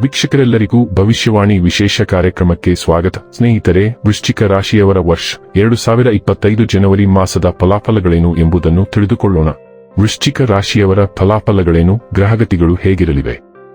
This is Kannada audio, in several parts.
ವೀಕ್ಷಕರೆಲ್ಲರಿಗೂ ಭವಿಷ್ಯವಾಣಿ ವಿಶೇಷ ಕಾರ್ಯಕ್ರಮಕ್ಕೆ ಸ್ವಾಗತ. ಸ್ನೇಹಿತರೆ, ವೃಶ್ಚಿಕ ರಾಶಿಯವರ ವರ್ಷ ಎರಡು ಸಾವಿರ ಇಪ್ಪತ್ತೈದು ಜನವರಿ ಮಾಸದ ಫಲಾಫಲಗಳೇನು ಎಂಬುದನ್ನು ತಿಳಿದುಕೊಳ್ಳೋಣ. ವೃಶ್ಚಿಕ ರಾಶಿಯವರ ಫಲಾಫಲಗಳೇನು, ಗ್ರಹಗತಿಗಳು ಹೇಗಿರಲಿವೆ?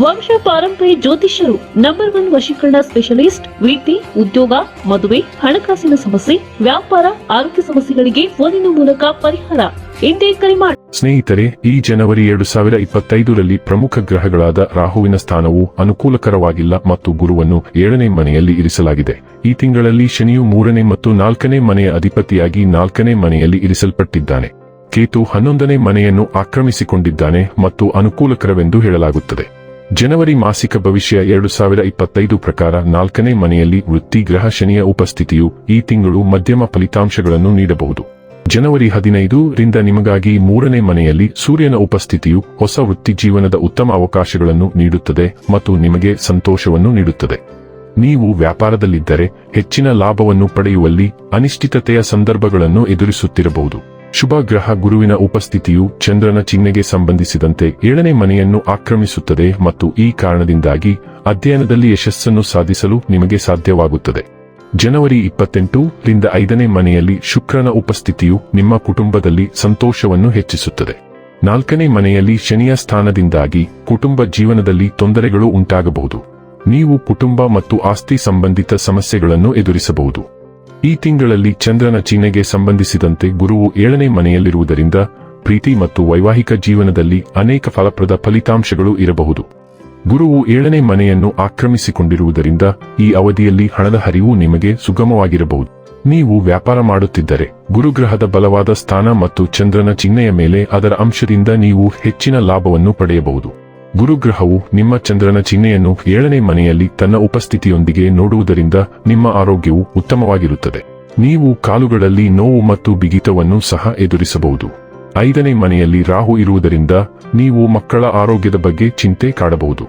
ವಂಶ ಪಾರಂಪರ್ಯ ಜ್ಯೋತಿಷ್ಯರು ನಂಬರ್ ಒನ್ ವಶೀಕರಣ ಸ್ಪೆಷಲಿಸ್ಟ್ ರೀತಿ ಉದ್ಯೋಗ, ಮದುವೆ, ಹಣಕಾಸಿನ ಸಮಸ್ಯೆ, ವ್ಯಾಪಾರ, ಆರೋಗ್ಯ ಸಮಸ್ಯೆಗಳಿಗೆ ಫೋನಿನ ಮೂಲಕ ಪರಿಹಾರ. ಎಂದೇ ಕರೆ ಮಾಡಿ ಸ್ನೇಹಿತರೆ, ಈ ಜನವರಿ ಎರಡು ಸಾವಿರ ಇಪ್ಪತ್ತೈದರಲ್ಲಿ ಪ್ರಮುಖ ಗ್ರಹಗಳಾದ ರಾಹುವಿನ ಸ್ಥಾನವು ಅನುಕೂಲಕರವಾಗಿಲ್ಲ ಮತ್ತು ಗುರುವನ್ನು ಏಳನೇ ಮನೆಯಲ್ಲಿ ಇರಿಸಲಾಗಿದೆ. ಈ ತಿಂಗಳಲ್ಲಿ ಶನಿಯು ಮೂರನೇ ಮತ್ತು ನಾಲ್ಕನೇ ಮನೆಯ ಅಧಿಪತಿಯಾಗಿ ನಾಲ್ಕನೇ ಮನೆಯಲ್ಲಿ ಇರಿಸಲ್ಪಟ್ಟಿದ್ದಾನೆ. ಕೇತು ಹನ್ನೊಂದನೇ ಮನೆಯನ್ನು ಆಕ್ರಮಿಸಿಕೊಂಡಿದ್ದಾನೆ ಮತ್ತು ಅನುಕೂಲಕರವೆಂದು ಹೇಳಲಾಗುತ್ತದೆ. ಜನವರಿ ಮಾಸಿಕ ಭವಿಷ್ಯ ಎರಡು ಸಾವಿರ ಇಪ್ಪತ್ತೈದು ಪ್ರಕಾರ ನಾಲ್ಕನೇ ಮನೆಯಲ್ಲಿ ವೃತ್ತಿ ಗ್ರಹ ಶನಿಯ ಉಪಸ್ಥಿತಿಯು ಈ ತಿಂಗಳು ಮಧ್ಯಮ ಫಲಿತಾಂಶಗಳನ್ನು ನೀಡಬಹುದು. ಜನವರಿ ಹದಿನೈದು ರಿಂದ ನಿಮಗಾಗಿ ಮೂರನೇ ಮನೆಯಲ್ಲಿ ಸೂರ್ಯನ ಉಪಸ್ಥಿತಿಯು ಹೊಸ ವೃತ್ತಿ ಜೀವನದ ಉತ್ತಮ ಅವಕಾಶಗಳನ್ನು ನೀಡುತ್ತದೆ ಮತ್ತು ನಿಮಗೆ ಸಂತೋಷವನ್ನು ನೀಡುತ್ತದೆ. ನೀವು ವ್ಯಾಪಾರದಲ್ಲಿದ್ದರೆ ಹೆಚ್ಚಿನ ಲಾಭವನ್ನು ಪಡೆಯುವಲ್ಲಿ ಅನಿಶ್ಚಿತತೆಯ ಸಂದರ್ಭಗಳನ್ನು ಎದುರಿಸುತ್ತಿರಬಹುದು. ಶುಭ ಗ್ರಹ ಗುರುವಿನ ಉಪಸ್ಥಿತಿಯು ಚಂದ್ರನ ಚಿಹ್ನೆಗೆ ಸಂಬಂಧಿಸಿದಂತೆ ಏಳನೇ ಮನೆಯನ್ನು ಆಕ್ರಮಿಸುತ್ತದೆ ಮತ್ತು ಈ ಕಾರಣದಿಂದಾಗಿ ಅಧ್ಯಯನದಲ್ಲಿ ಯಶಸ್ಸನ್ನು ಸಾಧಿಸಲು ನಿಮಗೆ ಸಾಧ್ಯವಾಗುತ್ತದೆ. ಜನವರಿ ಇಪ್ಪತ್ತೆಂಟು ರಿಂದ ಐದನೇ ಮನೆಯಲ್ಲಿ ಶುಕ್ರನ ಉಪಸ್ಥಿತಿಯು ನಿಮ್ಮ ಕುಟುಂಬದಲ್ಲಿ ಸಂತೋಷವನ್ನು ಹೆಚ್ಚಿಸುತ್ತದೆ. ನಾಲ್ಕನೇ ಮನೆಯಲ್ಲಿ ಶನಿಯ ಸ್ಥಾನದಿಂದಾಗಿ ಕುಟುಂಬ ಜೀವನದಲ್ಲಿ ತೊಂದರೆಗಳು ಉಂಟಾಗಬಹುದು. ನೀವು ಕುಟುಂಬ ಮತ್ತು ಆಸ್ತಿ ಸಂಬಂಧಿತ ಸಮಸ್ಯೆಗಳನ್ನು ಎದುರಿಸಬಹುದು. ಈ ತಿಂಗಳಲ್ಲಿ ಚಂದ್ರನ ಚಿಹ್ನೆಗೆ ಸಂಬಂಧಿಸಿದಂತೆ ಗುರುವು ಏಳನೇ ಮನೆಯಲ್ಲಿರುವುದರಿಂದ ಪ್ರೀತಿ ಮತ್ತು ವೈವಾಹಿಕ ಜೀವನದಲ್ಲಿ ಅನೇಕ ಫಲಪ್ರದ ಫಲಿತಾಂಶಗಳು ಇರಬಹುದು. ಗುರುವು ಏಳನೇ ಮನೆಯನ್ನು ಆಕ್ರಮಿಸಿಕೊಂಡಿರುವುದರಿಂದ ಈ ಅವಧಿಯಲ್ಲಿ ಹಣದ ಹರಿವು ನಿಮಗೆ ಸುಗಮವಾಗಿರಬಹುದು. ನೀವು ವ್ಯಾಪಾರ ಮಾಡುತ್ತಿದ್ದರೆ ಗುರುಗ್ರಹದ ಬಲವಾದ ಸ್ಥಾನ ಮತ್ತು ಚಂದ್ರನ ಚಿಹ್ನೆಯ ಮೇಲೆ ಅದರ ಅಂಶದಿಂದ ನೀವು ಹೆಚ್ಚಿನ ಲಾಭವನ್ನು ಪಡೆಯಬಹುದು. ಗುರುಗ್ರಹವು ನಿಮ್ಮ ಚಂದ್ರನ ಚಿಹ್ನೆಯನ್ನು ಏಳನೇ ಮನೆಯಲ್ಲಿ ತನ್ನ ಉಪಸ್ಥಿತಿಯೊಂದಿಗೆ ನೋಡುವುದರಿಂದ ನಿಮ್ಮ ಆರೋಗ್ಯವು ಉತ್ತಮವಾಗಿರುತ್ತದೆ. ನೀವು ಕಾಲುಗಳಲ್ಲಿ ನೋವು ಮತ್ತು ಬಿಗಿತವನ್ನು ಸಹ ಎದುರಿಸಬಹುದು. ಐದನೇ ಮನೆಯಲ್ಲಿ ರಾಹು ಇರುವುದರಿಂದ ನೀವು ಮಕ್ಕಳ ಆರೋಗ್ಯದ ಬಗ್ಗೆ ಚಿಂತೆ ಕಾಡಬಹುದು.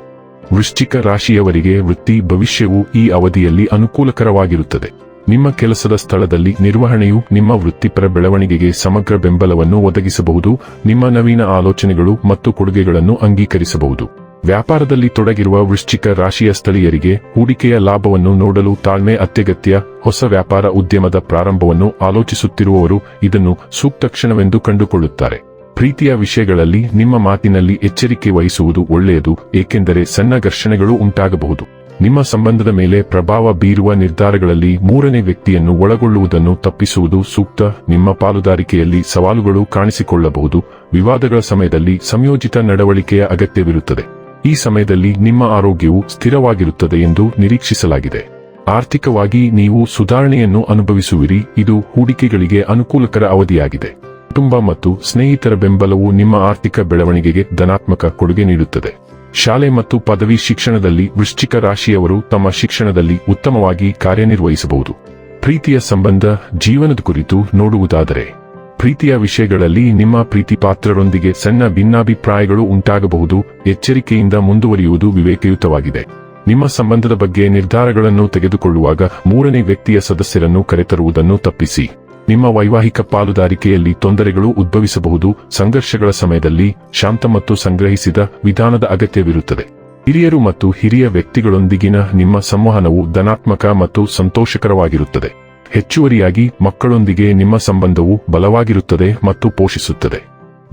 ವೃಶ್ಚಿಕ ರಾಶಿಯವರಿಗೆ ವೃತ್ತಿ ಭವಿಷ್ಯವು ಈ ಅವಧಿಯಲ್ಲಿ ಅನುಕೂಲಕರವಾಗಿರುತ್ತದೆ. ನಿಮ್ಮ ಕೆಲಸದ ಸ್ಥಳದಲ್ಲಿ ನಿರ್ವಹಣೆಯು ನಿಮ್ಮ ವೃತ್ತಿಪರ ಬೆಳವಣಿಗೆಗೆ ಸಮಗ್ರ ಬೆಂಬಲವನ್ನು ಒದಗಿಸಬಹುದು, ನಿಮ್ಮ ನವೀನ ಆಲೋಚನೆಗಳು ಮತ್ತು ಕೊಡುಗೆಗಳನ್ನು ಅಂಗೀಕರಿಸಬಹುದು. ವ್ಯಾಪಾರದಲ್ಲಿ ತೊಡಗಿರುವ ವೃಶ್ಚಿಕ ರಾಶಿಯ ಸ್ಥಳೀಯರಿಗೆ ಹೂಡಿಕೆಯ ಲಾಭವನ್ನು ನೋಡಲು ತಾಳ್ಮೆ ಅತ್ಯಗತ್ಯ ಹೊಸ ವ್ಯಾಪಾರ ಉದ್ಯಮದ ಪ್ರಾರಂಭವನ್ನು ಆಲೋಚಿಸುತ್ತಿರುವವರು ಇದನ್ನು ಸೂಕ್ತ ಕ್ಷಣವೆಂದು ಕಂಡುಕೊಳ್ಳುತ್ತಾರೆ. ಪ್ರೀತಿಯ ವಿಷಯಗಳಲ್ಲಿ ನಿಮ್ಮ ಮಾತಿನಲ್ಲಿ ಎಚ್ಚರಿಕೆ ವಹಿಸುವುದು ಒಳ್ಳೆಯದು, ಏಕೆಂದರೆ ಸಣ್ಣ ಘರ್ಷಣೆಗಳು ಉಂಟಾಗಬಹುದು. ನಿಮ್ಮ ಸಂಬಂಧದ ಮೇಲೆ ಪ್ರಭಾವ ಬೀರುವ ನಿರ್ಧಾರಗಳಲ್ಲಿ ಮೂರನೇ ವ್ಯಕ್ತಿಯನ್ನು ಒಳಗೊಳ್ಳುವುದನ್ನು ತಪ್ಪಿಸುವುದು ಸೂಕ್ತ. ನಿಮ್ಮ ಪಾಲುದಾರಿಕೆಯಲ್ಲಿ ಸವಾಲುಗಳು ಕಾಣಿಸಿಕೊಳ್ಳಬಹುದು. ವಿವಾದಗಳ ಸಮಯದಲ್ಲಿ ಸಂಯೋಜಿತ ನಡವಳಿಕೆಯ ಅಗತ್ಯವಿರುತ್ತದೆ. ಈ ಸಮಯದಲ್ಲಿ ನಿಮ್ಮ ಆರೋಗ್ಯವು ಸ್ಥಿರವಾಗಿರುತ್ತದೆ ಎಂದು ನಿರೀಕ್ಷಿಸಲಾಗಿದೆ. ಆರ್ಥಿಕವಾಗಿ ನೀವು ಸುಧಾರಣೆಯನ್ನು ಅನುಭವಿಸುವಿರಿ. ಇದು ಹೂಡಿಕೆಗಳಿಗೆ ಅನುಕೂಲಕರ ಅವಧಿಯಾಗಿದೆ. ಕುಟುಂಬ ಮತ್ತು ಸ್ನೇಹಿತರ ಬೆಂಬಲವು ನಿಮ್ಮ ಆರ್ಥಿಕ ಬೆಳವಣಿಗೆಗೆ ಧನಾತ್ಮಕ ಕೊಡುಗೆ ನೀಡುತ್ತದೆ. ಶಾಲೆ ಮತ್ತು ಪದವಿ ಶಿಕ್ಷಣದಲ್ಲಿ ವೃಶ್ಚಿಕ ರಾಶಿಯವರು ತಮ್ಮ ಶಿಕ್ಷಣದಲ್ಲಿ ಉತ್ತಮವಾಗಿ ಕಾರ್ಯನಿರ್ವಹಿಸಬಹುದು. ಪ್ರೀತಿಯ ಸಂಬಂಧ, ಜೀವನದ ಕುರಿತು ನೋಡುವುದಾದರೆ, ಪ್ರೀತಿಯ ವಿಷಯಗಳಲ್ಲಿ ನಿಮ್ಮ ಪ್ರೀತಿ ಪಾತ್ರರೊಂದಿಗೆ ಸಣ್ಣ ಭಿನ್ನಾಭಿಪ್ರಾಯಗಳು ಉಂಟಾಗಬಹುದು. ಎಚ್ಚರಿಕೆಯಿಂದ ಮುಂದುವರಿಯುವುದು ವಿವೇಕಯುತವಾಗಿದೆ. ನಿಮ್ಮ ಸಂಬಂಧದ ಬಗ್ಗೆ ನಿರ್ಧಾರಗಳನ್ನು ತೆಗೆದುಕೊಳ್ಳುವಾಗ ಮೂರನೇ ವ್ಯಕ್ತಿಯ ಸದಸ್ಯರನ್ನು ಕರೆತರುವುದನ್ನು ತಪ್ಪಿಸಿ. ನಿಮ್ಮ ವೈವಾಹಿಕ ಪಾಲುದಾರಿಕೆಯಲ್ಲಿ ತೊಂದರೆಗಳು ಉದ್ಭವಿಸಬಹುದು, ಸಂಘರ್ಷಗಳ ಸಮಯದಲ್ಲಿ ಶಾಂತ ಮತ್ತು ಸಂಗ್ರಹಿಸಿದ ವಿಧಾನದ ಅಗತ್ಯವಿರುತ್ತದೆ. ಹಿರಿಯರು ಮತ್ತು ಹಿರಿಯ ವ್ಯಕ್ತಿಗಳೊಂದಿಗಿನ ನಿಮ್ಮ ಸಂವಹನವು ಧನಾತ್ಮಕ ಮತ್ತು ಸಂತೋಷಕರವಾಗಿರುತ್ತದೆ. ಹೆಚ್ಚುವರಿಯಾಗಿ, ಮಕ್ಕಳೊಂದಿಗೆ ನಿಮ್ಮ ಸಂಬಂಧವು ಬಲವಾಗಿರುತ್ತದೆ ಮತ್ತು ಪೋಷಿಸುತ್ತದೆ.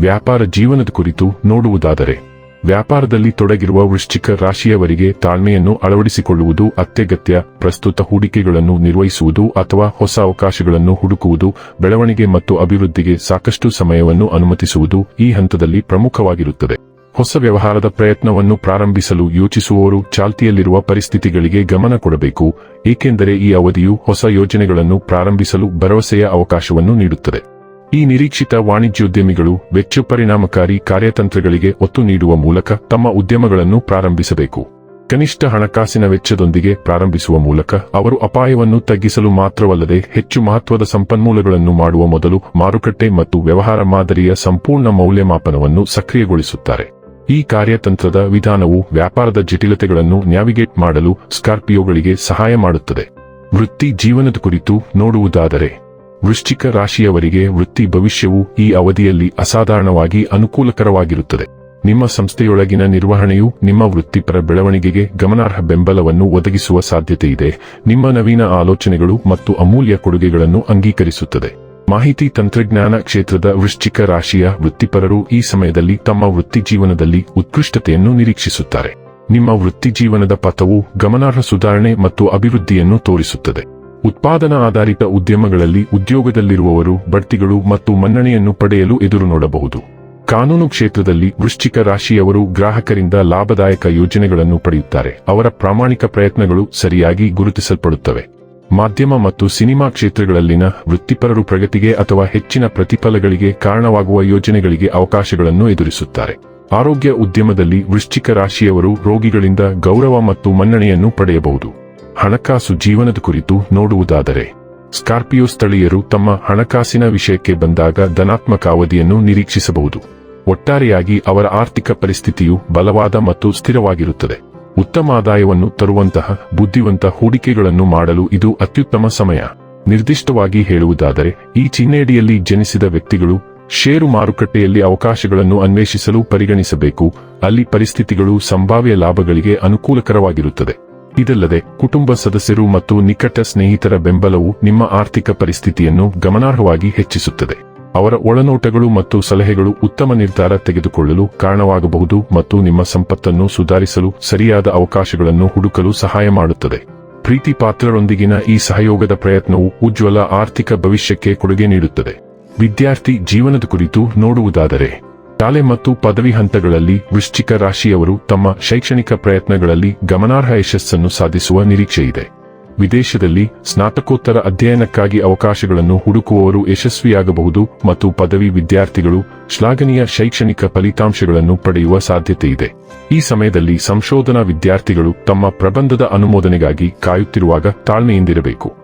ವ್ಯಾಪಾರ ಜೀವನದ ಕುರಿತು ನೋಡುವುದಾದರೆ ವ್ಯಾಪಾರದಲ್ಲಿ ತೊಡಗಿರುವ ವೃಶ್ಚಿಕ ರಾಶಿಯವರಿಗೆ ತಾಳ್ಮೆಯನ್ನು ಅಳವಡಿಸಿಕೊಳ್ಳುವುದು ಅತ್ಯಗತ್ಯ. ಪ್ರಸ್ತುತ ಹೂಡಿಕೆಗಳನ್ನು ನಿರ್ವಹಿಸುವುದು ಅಥವಾ ಹೊಸ ಅವಕಾಶಗಳನ್ನು ಹುಡುಕುವುದು ಬೆಳವಣಿಗೆ ಮತ್ತು ಅಭಿವೃದ್ಧಿಗೆ ಸಾಕಷ್ಟು ಸಮಯವನ್ನು ಅನುಮತಿಸುವುದು ಈ ಹಂತದಲ್ಲಿ ಪ್ರಮುಖವಾಗಿರುತ್ತದೆ. ಹೊಸ ವ್ಯವಹಾರದ ಪ್ರಯತ್ನವನ್ನು ಪ್ರಾರಂಭಿಸಲು ಯೋಚಿಸುವವರು ಚಾಲ್ತಿಯಲ್ಲಿರುವ ಪರಿಸ್ಥಿತಿಗಳಿಗೆ ಗಮನ ಕೊಡಬೇಕು, ಏಕೆಂದರೆ ಈ ಅವಧಿಯು ಹೊಸ ಯೋಜನೆಗಳನ್ನು ಪ್ರಾರಂಭಿಸಲು ಭರವಸೆಯ ಅವಕಾಶವನ್ನು ನೀಡುತ್ತದೆ. ಈ ನಿರೀಕ್ಷಿತ ವಾಣಿಜ್ಯೋದ್ಯಮಿಗಳು ವೆಚ್ಚ ಪರಿಣಾಮಕಾರಿ ಕಾರ್ಯತಂತ್ರಗಳಿಗೆ ಒತ್ತು ನೀಡುವ ಮೂಲಕ ತಮ್ಮ ಉದ್ಯಮಗಳನ್ನು ಪ್ರಾರಂಭಿಸಬೇಕು. ಕನಿಷ್ಠ ಹಣಕಾಸಿನ ವೆಚ್ಚದೊಂದಿಗೆ ಪ್ರಾರಂಭಿಸುವ ಮೂಲಕ ಅವರು ಅಪಾಯವನ್ನು ತಗ್ಗಿಸಲು ಮಾತ್ರವಲ್ಲದೆ ಹೆಚ್ಚು ಮಹತ್ವದ ಸಂಪನ್ಮೂಲಗಳನ್ನು ಮಾಡುವ ಮೊದಲು ಮಾರುಕಟ್ಟೆ ಮತ್ತು ವ್ಯವಹಾರ ಮಾದರಿಯ ಸಂಪೂರ್ಣ ಮೌಲ್ಯಮಾಪನವನ್ನು ಸಕ್ರಿಯಗೊಳಿಸುತ್ತಾರೆ. ಈ ಕಾರ್ಯತಂತ್ರದ ವಿಧಾನವು ವ್ಯಾಪಾರದ ಜಟಿಲತೆಗಳನ್ನು ನ್ಯಾವಿಗೇಟ್ ಮಾಡಲು ಸ್ಕಾರ್ಪಿಯೋಗಳಿಗೆ ಸಹಾಯ ಮಾಡುತ್ತದೆ. ವೃತ್ತಿ ಜೀವನದ ಕುರಿತು ನೋಡುವುದಾದರೆ ವೃಶ್ಚಿಕ ರಾಶಿಯವರಿಗೆ ವೃತ್ತಿ ಭವಿಷ್ಯವು ಈ ಅವಧಿಯಲ್ಲಿ ಅಸಾಧಾರಣವಾಗಿ ಅನುಕೂಲಕರವಾಗಿರುತ್ತದೆ. ನಿಮ್ಮ ಸಂಸ್ಥೆಯೊಳಗಿನ ನಿರ್ವಹಣೆಯು ನಿಮ್ಮ ವೃತ್ತಿಪರ ಬೆಳವಣಿಗೆಗೆ ಗಮನಾರ್ಹ ಬೆಂಬಲವನ್ನು ಒದಗಿಸುವ ಸಾಧ್ಯತೆಯಿದೆ. ನಿಮ್ಮ ನವೀನ ಆಲೋಚನೆಗಳು ಮತ್ತು ಅಮೂಲ್ಯ ಕೊಡುಗೆಗಳನ್ನು ಅಂಗೀಕರಿಸುತ್ತದೆ. ಮಾಹಿತಿ ತಂತ್ರಜ್ಞಾನ ಕ್ಷೇತ್ರದ ವೃಶ್ಚಿಕ ರಾಶಿಯ ವೃತ್ತಿಪರರು ಈ ಸಮಯದಲ್ಲಿ ತಮ್ಮ ವೃತ್ತಿ ಜೀವನದಲ್ಲಿ ಉತ್ಕೃಷ್ಟತೆಯನ್ನು ನಿರೀಕ್ಷಿಸುತ್ತಾರೆ. ನಿಮ್ಮ ವೃತ್ತಿ ಜೀವನದ ಪಥವು ಗಮನಾರ್ಹ ಸುಧಾರಣೆ ಮತ್ತು ಅಭಿವೃದ್ಧಿಯನ್ನು ತೋರಿಸುತ್ತದೆ. ಉತ್ಪಾದನಾ ಆಧಾರಿತ ಉದ್ಯಮಗಳಲ್ಲಿ ಉದ್ಯೋಗದಲ್ಲಿರುವವರು, ಬಡ್ತಿಗಳು ಮತ್ತು ಮನ್ನಣೆಯನ್ನು ಪಡೆಯಲು ಎದುರು ನೋಡಬಹುದು. ಕಾನೂನು ಕ್ಷೇತ್ರದಲ್ಲಿ ವೃಶ್ಚಿಕ ರಾಶಿಯವರು ಗ್ರಾಹಕರಿಂದ ಲಾಭದಾಯಕ ಯೋಜನೆಗಳನ್ನು ಪಡೆಯುತ್ತಾರೆ. ಅವರ ಪ್ರಾಮಾಣಿಕ ಪ್ರಯತ್ನಗಳು ಸರಿಯಾಗಿ ಗುರುತಿಸಲ್ಪಡುತ್ತವೆ. ಮಾಧ್ಯಮ ಮತ್ತು ಸಿನಿಮಾ ಕ್ಷೇತ್ರಗಳಲ್ಲಿನ ವೃತ್ತಿಪರರು ಪ್ರಗತಿಗೆ ಅಥವಾ ಹೆಚ್ಚಿನ ಪ್ರತಿಫಲಗಳಿಗೆ ಕಾರಣವಾಗುವ ಯೋಜನೆಗಳಿಗೆ ಅವಕಾಶಗಳನ್ನು ಎದುರಿಸುತ್ತಾರೆ. ಆರೋಗ್ಯ ಉದ್ಯಮದಲ್ಲಿ ವೃಶ್ಚಿಕ ರಾಶಿಯವರು ರೋಗಿಗಳಿಂದ ಗೌರವ ಮತ್ತು ಮನ್ನಣೆಯನ್ನು ಪಡೆಯಬಹುದು. ಹಣಕಾಸು ಜೀವನದ ಕುರಿತು ನೋಡುವುದಾದರೆ ಸ್ಕಾರ್ಪಿಯೋ ಸ್ಥಳೀಯರು ತಮ್ಮ ಹಣಕಾಸಿನ ವಿಷಯಕ್ಕೆ ಬಂದಾಗ ಧನಾತ್ಮಕ ಅವಧಿಯನ್ನು ನಿರೀಕ್ಷಿಸಬಹುದು. ಒಟ್ಟಾರೆಯಾಗಿ ಅವರ ಆರ್ಥಿಕ ಪರಿಸ್ಥಿತಿಯು ಬಲವಾದ ಮತ್ತು ಸ್ಥಿರವಾಗಿರುತ್ತದೆ. ಉತ್ತಮ ಆದಾಯವನ್ನು ತರುವಂತಹ ಬುದ್ಧಿವಂತ ಹೂಡಿಕೆಗಳನ್ನು ಮಾಡಲು ಇದು ಅತ್ಯುತ್ತಮ ಸಮಯ. ನಿರ್ದಿಷ್ಟವಾಗಿ ಹೇಳುವುದಾದರೆ, ಈ ಚಿಹ್ನೆಯಡಿಯಲ್ಲಿ ಜನಿಸಿದ ವ್ಯಕ್ತಿಗಳು ಷೇರು ಮಾರುಕಟ್ಟೆಯಲ್ಲಿ ಅವಕಾಶಗಳನ್ನು ಅನ್ವೇಷಿಸಲು ಪರಿಗಣಿಸಬೇಕು. ಅಲ್ಲಿ ಪರಿಸ್ಥಿತಿಗಳು ಸಂಭಾವ್ಯ ಲಾಭಗಳಿಗೆ ಅನುಕೂಲಕರವಾಗಿರುತ್ತದೆ. ಇದಲ್ಲದೆ ಕುಟುಂಬ ಸದಸ್ಯರು ಮತ್ತು ನಿಕಟ ಸ್ನೇಹಿತರ ಬೆಂಬಲವು ನಿಮ್ಮ ಆರ್ಥಿಕ ಪರಿಸ್ಥಿತಿಯನ್ನು ಗಮನಾರ್ಹವಾಗಿ ಹೆಚ್ಚಿಸುತ್ತದೆ. ಅವರ ಒಳನೋಟಗಳು ಮತ್ತು ಸಲಹೆಗಳು ಉತ್ತಮ ನಿರ್ಧಾರ ತೆಗೆದುಕೊಳ್ಳಲು ಕಾರಣವಾಗಬಹುದು ಮತ್ತು ನಿಮ್ಮ ಸಂಪತ್ತನ್ನು ಸುಧಾರಿಸಲು ಸರಿಯಾದ ಅವಕಾಶಗಳನ್ನು ಹುಡುಕಲು ಸಹಾಯ ಮಾಡುತ್ತದೆ. ಪ್ರೀತಿ ಪಾತ್ರರೊಂದಿಗಿನ ಈ ಸಹಯೋಗದ ಪ್ರಯತ್ನವು ಉಜ್ವಲ ಆರ್ಥಿಕ ಭವಿಷ್ಯಕ್ಕೆ ಕೊಡುಗೆ ನೀಡುತ್ತದೆ. ವಿದ್ಯಾರ್ಥಿ ಜೀವನದ ಕುರಿತು ನೋಡುವುದಾದರೆ ಶಾಲೆ ಮತ್ತು ಪದವಿ ಹಂತಗಳಲ್ಲಿ ವೃಶ್ಚಿಕ ರಾಶಿಯವರು ತಮ್ಮ ಶೈಕ್ಷಣಿಕ ಪ್ರಯತ್ನಗಳಲ್ಲಿ ಗಮನಾರ್ಹ ಯಶಸ್ಸನ್ನು ಸಾಧಿಸುವ ನಿರೀಕ್ಷೆಯಿದೆ ವಿದೇಶದಲ್ಲಿ ಸ್ನಾತಕೋತ್ತರ ಅಧ್ಯಯನಕ್ಕಾಗಿ ಅವಕಾಶಗಳನ್ನು ಹುಡುಕುವವರು ಯಶಸ್ವಿಯಾಗಬಹುದು ಮತ್ತು ಪದವಿ ವಿದ್ಯಾರ್ಥಿಗಳು ಶ್ಲಾಘನೀಯ ಶೈಕ್ಷಣಿಕ ಫಲಿತಾಂಶಗಳನ್ನು ಪಡೆಯುವ ಸಾಧ್ಯತೆಯಿದೆ ಈ ಸಮಯದಲ್ಲಿ ಸಂಶೋಧನಾ ವಿದ್ಯಾರ್ಥಿಗಳು ತಮ್ಮ ಪ್ರಬಂಧದ ಅನುಮೋದನೆಗಾಗಿ ಕಾಯುತ್ತಿರುವಾಗ ತಾಳ್ಮೆಯಿಂದಿರಬೇಕು.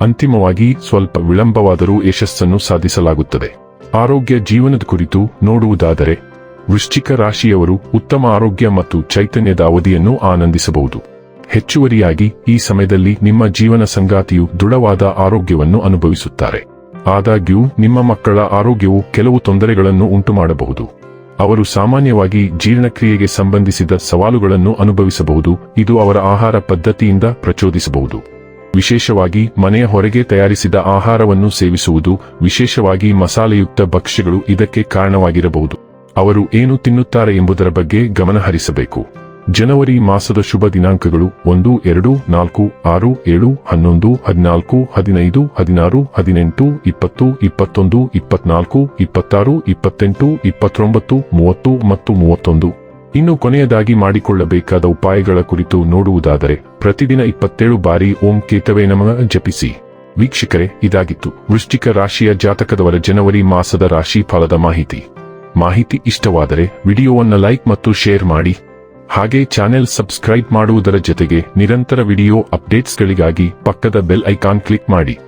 ಅಂತಿಮವಾಗಿ ಸ್ವಲ್ಪ ವಿಳಂಬವಾದರೂ ಯಶಸ್ಸನ್ನು ಸಾಧಿಸಲಾಗುತ್ತದೆ. ಆರೋಗ್ಯ ಜೀವನದ ಕುರಿತು ನೋಡುವುದಾದರೆ, ವೃಶ್ಚಿಕ ರಾಶಿಯವರು ಉತ್ತಮ ಆರೋಗ್ಯ ಮತ್ತು ಚೈತನ್ಯದ ಅವಧಿಯನ್ನು ಆನಂದಿಸಬಹುದು. ಹೆಚ್ಚುವರಿಯಾಗಿ ಈ ಸಮಯದಲ್ಲಿ ನಿಮ್ಮ ಜೀವನ ಸಂಗಾತಿಯು ದೃಢವಾದ ಆರೋಗ್ಯವನ್ನು ಅನುಭವಿಸುತ್ತಾರೆ. ಆದಾಗ್ಯೂ, ನಿಮ್ಮ ಮಕ್ಕಳ ಆರೋಗ್ಯವು ಕೆಲವು ತೊಂದರೆಗಳನ್ನು ಉಂಟುಮಾಡಬಹುದು. ಅವರು ಸಾಮಾನ್ಯವಾಗಿ ಜೀರ್ಣಕ್ರಿಯೆಗೆ ಸಂಬಂಧಿಸಿದ ಸವಾಲುಗಳನ್ನು ಅನುಭವಿಸಬಹುದು, ಇದು ಅವರ ಆಹಾರ ಪದ್ಧತಿಯಿಂದ ಪ್ರಚೋದಿಸಬಹುದು. ವಿಶೇಷವಾಗಿ ಮನೆಯ ಹೊರಗೆ ತಯಾರಿಸಿದ ಆಹಾರವನ್ನು ಸೇವಿಸುವುದು, ವಿಶೇಷವಾಗಿ ಮಸಾಲೆಯುಕ್ತ ಭಕ್ಷ್ಯಗಳು ಇದಕ್ಕೆ ಕಾರಣವಾಗಿರಬಹುದು. ಅವರು ಏನು ತಿನ್ನುತ್ತಾರೆ ಎಂಬುದರ ಬಗ್ಗೆ ಗಮನಹರಿಸಬೇಕು. ಜನವರಿ ಮಾಸದ ಶುಭ ದಿನಾಂಕಗಳು ಒಂದು, ಎರಡು, ನಾಲ್ಕು, ಆರು, ಏಳು, ಹನ್ನೊಂದು, ಹದಿನಾಲ್ಕು, ಹದಿನೈದು, ಹದಿನಾರು, ಹದಿನೆಂಟು, ಇಪ್ಪತ್ತು, ಇಪ್ಪತ್ತೊಂದು, ಇಪ್ಪತ್ನಾಲ್ಕು, ಇಪ್ಪತ್ತಾರು, ಇಪ್ಪತ್ತೆಂಟು, ಇಪ್ಪತ್ತೊಂಬತ್ತು, ಮೂವತ್ತು ಮತ್ತು ಮೂವತ್ತೊಂದು. ಇನ್ನು ಕೊನೆಯದಾಗಿ ಮಾಡಿಕೊಳ್ಳಬೇಕಾದ ಉಪಾಯಗಳ ಕುರಿತು ನೋಡುವುದಾದರೆ, ಪ್ರತಿದಿನ ಇಪ್ಪತ್ತೇಳು ಬಾರಿ ಓಂ ಕೇತವೇ ನಮ ಜಪಿಸಿ. ವೀಕ್ಷಕರೇ, ಇದಾಗಿತ್ತು. ವೃಶ್ಚಿಕ ರಾಶಿಯ ಜಾತಕದವರ ಜನವರಿ ಮಾಸದ ರಾಶಿ ಫಲದ ಮಾಹಿತಿ. ಮಾಹಿತಿ ಇಷ್ಟವಾದರೆ ವಿಡಿಯೋವನ್ನು ಲೈಕ್ ಮತ್ತು ಶೇರ್ ಮಾಡಿ. ಹಾಗೆ ಚಾನೆಲ್ ಸಬ್ಸ್ಕ್ರೈಬ್ ಮಾಡುವುದರ ಜೊತೆಗೆ ನಿರಂತರ ವಿಡಿಯೋ ಅಪ್ಡೇಟ್ಸ್ಗಳಿಗಾಗಿ ಪಕ್ಕದ ಬೆಲ್ ಐಕಾನ್ ಕ್ಲಿಕ್ ಮಾಡಿ.